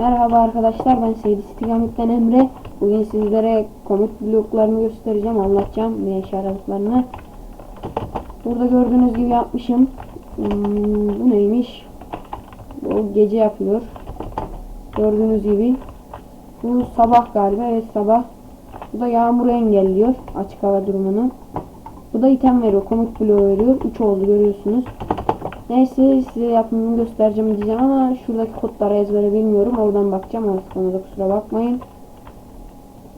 Merhaba arkadaşlar ben Seydi İstikamet'ten Emre. Bugün sizlere komut bloklarını göstereceğim, anlatacağım işe yaradıklarını. Burada gördüğünüz gibi yapmışım. Hmm, bu neymiş? Bu gece yapıyor. Gördüğünüz gibi. Bu sabah galiba, evet sabah. Bu da yağmuru engelliyor, açık hava durumunu. Bu da item veriyor, komut bloğu veriyor. 3 oldu görüyorsunuz. Neyse size yapımını göstereceğim diyeceğim ama şuradaki kodları ezbere bilmiyorum. Oradan bakacağım. Artık konuda kusura bakmayın.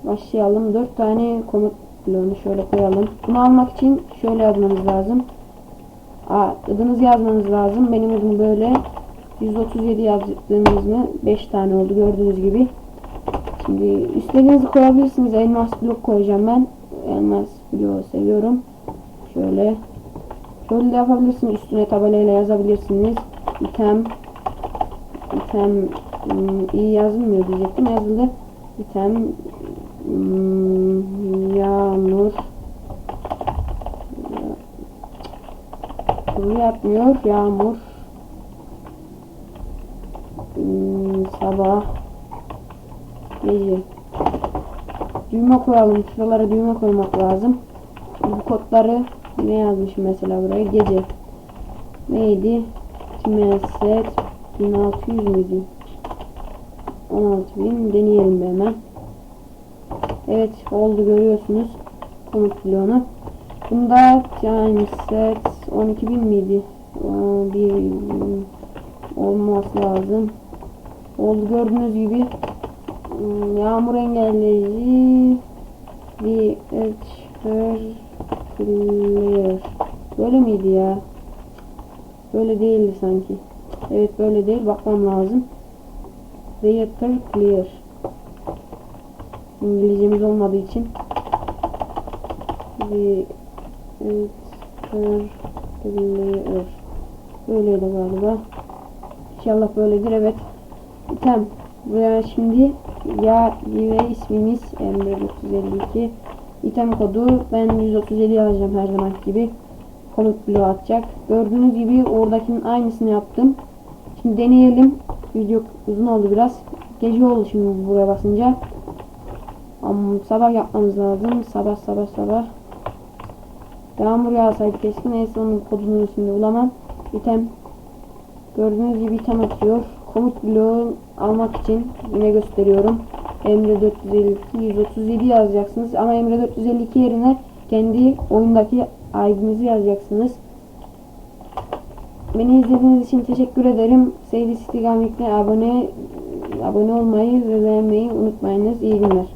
Başlayalım. 4 tane komut bloğunu şöyle koyalım. Bunu almak için şöyle yazmanız lazım. Aa, adınızı yazmanız lazım. Benim adım böyle. 137 yazdığınız mı 5 tane oldu gördüğünüz gibi. Şimdi istediğinizi koyabilirsiniz. Elmas blok koyacağım ben. Elmas bloğu seviyorum. Şöyle Şöyle de yapabilirsiniz. Üstüne tabelayla yazabilirsiniz. İtem item hmm, iyi yazılmıyor diyecektim. Yazıldı. İtem hmm, yağmur Bunu yapmıyor. Yağmur hmm, sabah gece düğme koyalım. Şuralara düğme koymak lazım. Bu kodları ne yazmışım mesela buraya? Gece. Neydi? Timeset 1600 müydü? 16000 deneyelim hemen. Evet oldu görüyorsunuz. Komut bloğunu. Bunda Timeset 12000 miydi? Bir olması lazım. Oldu gördüğünüz gibi Hmm, yağmur engelleyici bir etcher. Böyle miydi ya? Böyle değildi sanki. Evet böyle değil. Bakmam lazım. Theater Clear. İngilizcemiz olmadığı için. Theater Clear. Böyleydi galiba. İnşallah böyledir. Evet. Tamam. Buraya şimdi ya ve ismimiz Emre 952 item kodu ben 137 yazacağım her zaman gibi komut bloğu atacak. Gördüğünüz gibi oradakinin aynısını yaptım. Şimdi deneyelim. Video uzun oldu biraz. Gece oldu şimdi buraya basınca. Ama sabah yapmamız lazım. Sabah sabah sabah. Yağmur yağsaydı keşke. Neyse onun kodunu şimdi bulamam. İtem. Gördüğünüz gibi item atıyor. Komut bloğu almak için yine gösteriyorum. Emre 452 137 yazacaksınız. Ama Emre 452 yerine kendi oyundaki ID'nizi yazacaksınız. Beni izlediğiniz için teşekkür ederim. Seydi İstikamet'e abone abone olmayı ve beğenmeyi unutmayınız. İyi günler.